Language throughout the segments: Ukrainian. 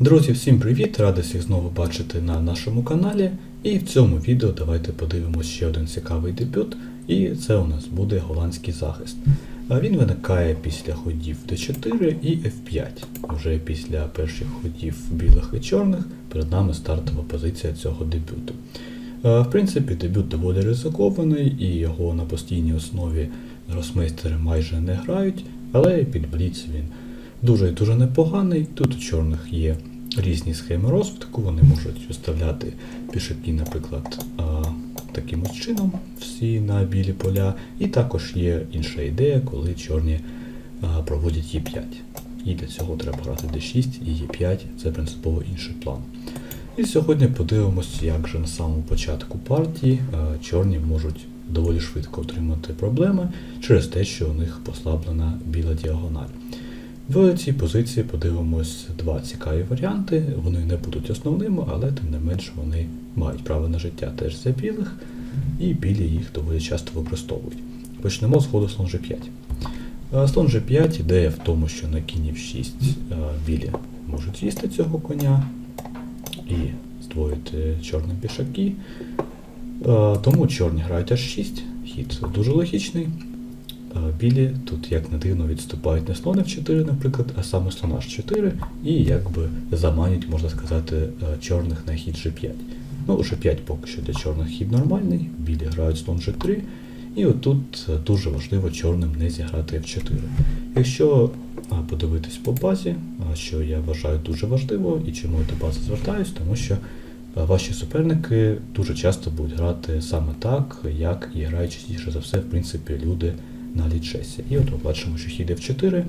Друзі, всім привіт! Радий всіх знову бачити на нашому каналі. І в цьому відео давайте подивимося ще один цікавий дебют, і це у нас буде голландський захист. Він виникає після ходів d4 і f5. Вже після перших ходів білих і чорних перед нами стартова позиція цього дебюту. В принципі, дебют доволі ризикований, і його на постійній основі гросмейстери майже не грають, але під бліц він дуже і дуже непоганий. Тут у чорних є різні схеми розвитку, вони можуть виставляти пішаки, наприклад, таким чином, всі на білі поля. І також є інша ідея, коли чорні проводять Е5. І для цього треба грати D6 і Е5, це принципово інший план. І сьогодні подивимося, як же на самому початку партії чорні можуть доволі швидко отримати проблеми через те, що у них послаблена біла діагональ. В цій позиції подивимось два цікаві варіанти. Вони не будуть основними, але тим не менш вони мають право на життя теж за білих, і білі їх доволі часто використовують. Почнемо з ходу слон G5. Е, Слон G5 ідея в тому, що на кіні в 6 е, білі можуть з'їсти цього коня і здвоїти чорним пішаки. Е, Тому чорні грають H6, хід дуже логічний. Е, Білі тут, як не дивно, відступають не слон F4, наприклад, а саме слон H4, і якби заманюють, можна сказати, е, чорних на хід G5. Ну, G5 поки що для чорних хід нормальний, білі грають слон G3, і отут е, дуже важливо чорним не зіграти F4. Якщо подивитись по базі, що я вважаю дуже важливо, і чому я до бази звертаюсь, тому що ваші суперники дуже часто будуть грати саме так, як і грають частіше за все, в принципі, люди на лічесі. І от ми бачимо, що хід F4,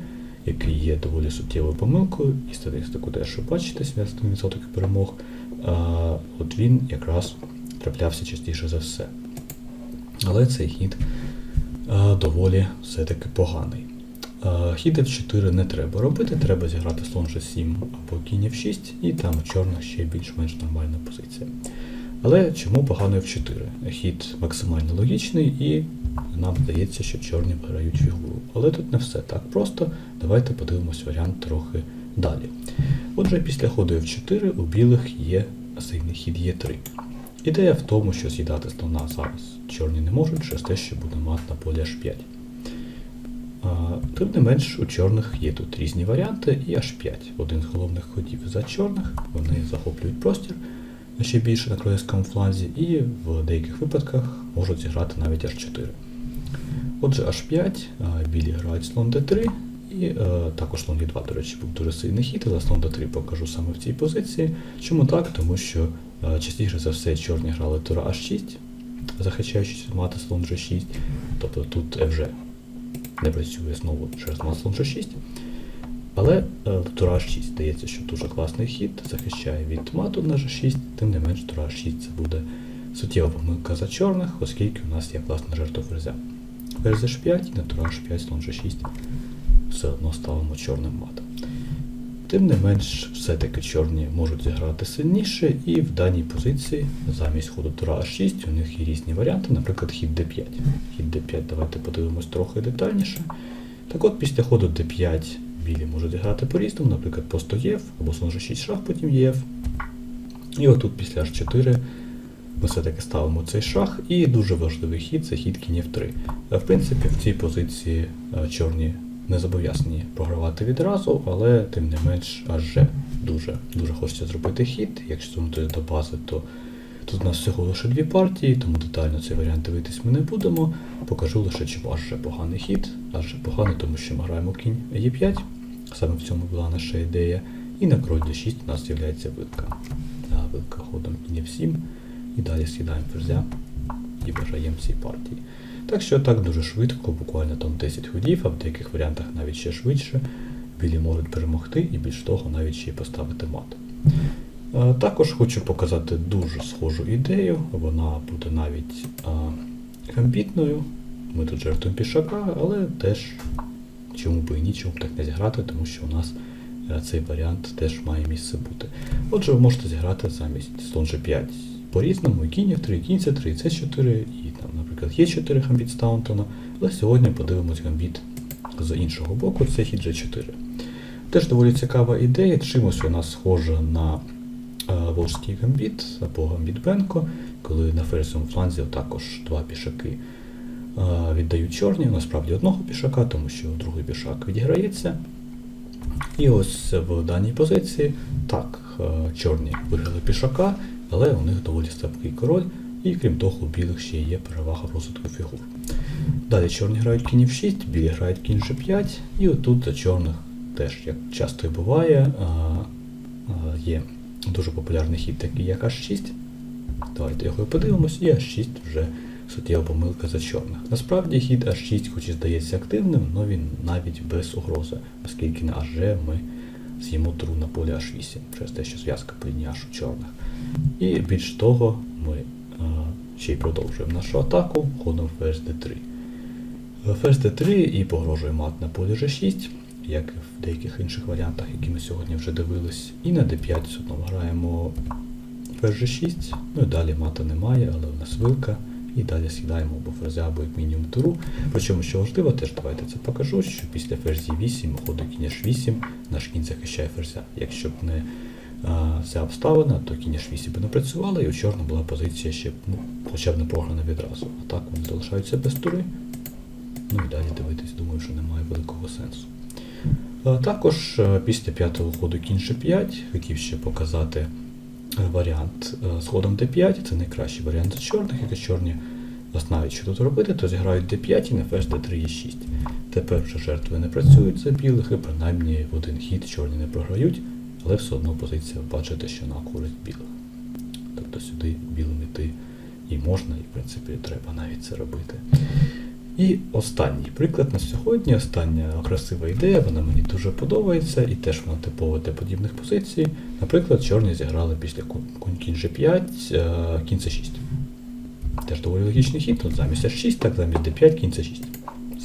який є доволі суттєвою помилкою, і статистику теж ви бачите, 70% перемог, а, от він якраз траплявся частіше за все. Але цей хід а, доволі все-таки поганий. А, Хід F4 не треба робити, треба зіграти слон G7 або кінь F6, і там у чорних ще більш-менш нормальна позиція. Але чому погано F4? Хід максимально логічний і нам здається, що чорні виграють фігуру. Але тут не все так просто. Давайте подивимось варіант трохи далі. Отже, після ходу F4 у білих є сильний хід Е3. Ідея в тому, що з'їдати слона зараз чорні не можуть через те, що буде мат на полі H5. А, Тим не менш, у чорних є тут різні варіанти і H5. Один з головних ходів за чорних, вони захоплюють простір ще більше на королівському фланзі, і в деяких випадках можуть зіграти навіть H4. Отже, H5, білі грають слон D3, і е, також слон E2, до речі, був дуже сильний хід, але слон D3 покажу саме в цій позиції. Чому так? Тому що е, частіше за все чорні грали тура H6, захищаючись мати слон G6, тобто тут FG не працює знову через мат слон G6. Але е, тура H6 здається, що дуже класний хід, захищає від мату на G6, тим не менш тура H6 це буде суттєва помилка за чорних, оскільки у нас є класна жертва ферзя. Ферзь H5 і на тура H5 слон G6 все одно ставимо чорним матом. Тим не менш, все-таки чорні можуть зіграти сильніше, і в даній позиції замість ходу тура А6 у них є різні варіанти, наприклад, хід d5. Хід d5 давайте подивимось трохи детальніше. Так от, після ходу d5 білі можуть грати по-різному, наприклад, просто ЄФ або слон G6 шах, потім ЄФ. І отут після H4 ми все-таки ставимо цей шах, і дуже важливий хід це хід кінь F3. В принципі, в цій позиції е, чорні не зобов'язані програвати відразу, але тим не менш аж дуже дуже хочеться зробити хід. Якщо сунути до бази, то тут у нас всього лише дві партії, тому детально цей варіант дивитись ми не будемо. Покажу лише, чому аж поганий хід, аж поганий, тому що ми граємо кінь Е5. Саме в цьому була наша ідея. І на кроль d6 у нас з'являється вилка. А вилка ходом кінь F7. І далі скидаємо ферзя і бажаємо цій партії. Так що так дуже швидко, буквально там 10 ходів, а в деяких варіантах навіть ще швидше. Білі можуть перемогти і більш того навіть ще й поставити мат. Також хочу показати дуже схожу ідею, вона буде навіть гамбітною. Ми тут жертвуємо пішака, але теж чому би і ні, чому б так не зіграти, тому що у нас е, цей варіант теж має місце бути. Отже, ви можете зіграти замість слон G5 по-різному, і кінь F3, кінь C3, C4, і там, наприклад, є 4 гамбіт Стаунтона, але сьогодні подивимось гамбіт з іншого боку, це хід G4. Теж доволі цікава ідея, чимось вона схожа на е, Волжський гамбіт або гамбіт Бенко, коли на ферзовому фланзі також два пішаки віддають чорні, насправді одного пішака, тому що другий пішак відіграється. І ось в даній позиції так, е, чорні виграли пішака, але у них доволі слабкий король, і крім того, у білих ще є перевага розвитку фігур. Далі чорні грають кінь в 6, білі грають кінь G5, і отут за чорних теж, як часто і буває, є дуже популярний хід, такий як H6. Давайте його і подивимось, і H6 вже суттєва помилка за чорних. Насправді хід H6, хоч і здається активним, але він навіть без угрози, оскільки на HG ми з'їмо тру на полі H8, через те, що зв'язка по лінії H у чорних. І більш того, ми а, ще й продовжуємо нашу атаку ходом ферзь D3. Ферзь D3 і погрожує мат на полі G6, як і в деяких інших варіантах, які ми сьогодні вже дивились. І на D5 знову граємо ферзь G6, ну і далі мата немає, але в нас вилка. І далі сідаємо або ферзя, або як мінімум туру. Причому, що важливо, теж давайте це покажу, що після ферзі 8 ходить кінь H8, наш кінь захищає ферзя. Якщо б не а, ця обставина, то кінь H8 би не працювала, і у чорна була позиція ще ну, хоча б не програна відразу. А так вони залишаються без тури. Ну і далі дивитись, думаю, що немає великого сенсу. А, Також е, після п'ятого ходу кінь G5 хотів ще показати варіант е, з ходом D5. Це найкращий варіант за чорних, якщо чорні знають, що тут робити, то зіграють D5 і на ферзь D3 і 6. Тепер вже жертви не працюють за білих, і принаймні в один хід чорні не програють, але все одно позиція бачите, що на користь білих. Тобто сюди білим іти і можна, і в принципі треба навіть це робити. І останній приклад на сьогодні, остання красива ідея, вона мені дуже подобається, і теж вона типова для подібних позицій. Наприклад, чорні зіграли після кінь G5, е, кінь C6. Теж доволі логічний хід, тут замість H6, так замість D5, кінь C6.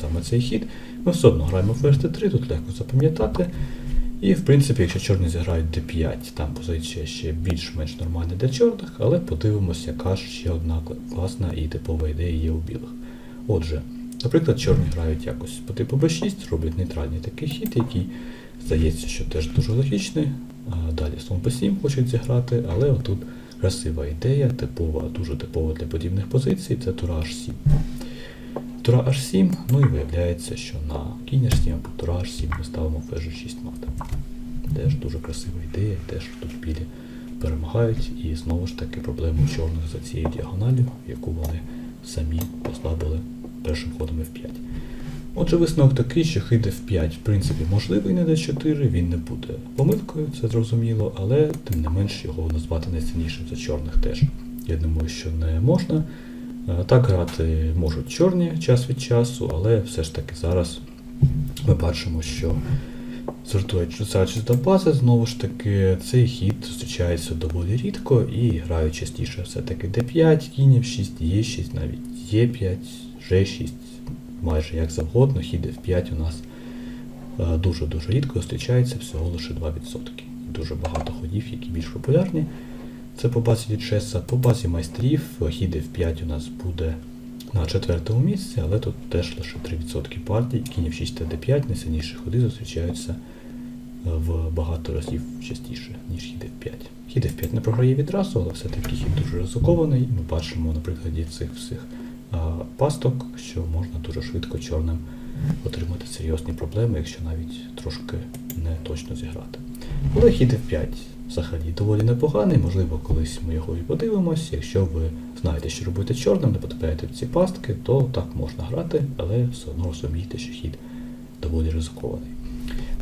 Саме цей хід. Ми все одно граємо ферзь D3, тут легко запам'ятати. І в принципі, якщо чорні зіграють D5, там позиція ще більш-менш нормальна для чорних, але подивимося, яка ж ще одна класна і типова ідея є у білих. Отже, наприклад, чорні грають якось по типу B6, роблять нейтральний такий хід, який здається, що теж дуже логічний. Далі слон B7 хочуть зіграти, але отут красива ідея, типова, дуже типова для подібних позицій, це тура H7. Тура H7, ну і виявляється, що на кінь H7 або тура H7 ми ставимо ферзь 6 мат. Теж дуже красива ідея, теж тут білі перемагають, і знову ж таки проблема у чорних за цією діагоналю, яку вони самі послабили першим ходом F5. Отже, висновок такий, що хід F5 в принципі можливий на D4, він не буде помилкою, це зрозуміло, але тим не менш його назвати найціннішим за чорних теж. Я думаю, що не можна. Е, Так грати можуть чорні час від часу, але все ж таки зараз ми бачимо, що звертаючись до бази, знову ж таки, цей хід зустрічається доволі рідко і грають частіше все-таки D5, кінь F6, Е6, навіть Е5, G6, майже як завгодно, хід F5 у нас е, дуже-дуже рідко зустрічається всього лише 2%. Дуже багато ходів, які більш популярні. Це по базі Дічеса. По базі майстрів хід F5 у нас буде на четвертому місці, але тут теж лише 3% партій. Кінь F6 та D5 найсильніші ходи зустрічаються е, в багато разів частіше, ніж хід F5. Хід F5 не програє відразу, але все-таки хід дуже ризикований. Ми бачимо на прикладі цих всіх пасток, що можна дуже швидко чорним отримати серйозні проблеми, якщо навіть трошки не точно зіграти. Але хід F5 взагалі доволі непоганий, можливо, колись ми його і подивимось. Якщо ви знаєте, що робити чорним, не потрапляєте в ці пастки, то так можна грати, але все одно розумієте, що хід доволі ризикований.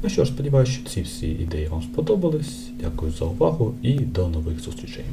Ну що ж, сподіваюся, що ці всі ідеї вам сподобались. Дякую за увагу і до нових зустрічей.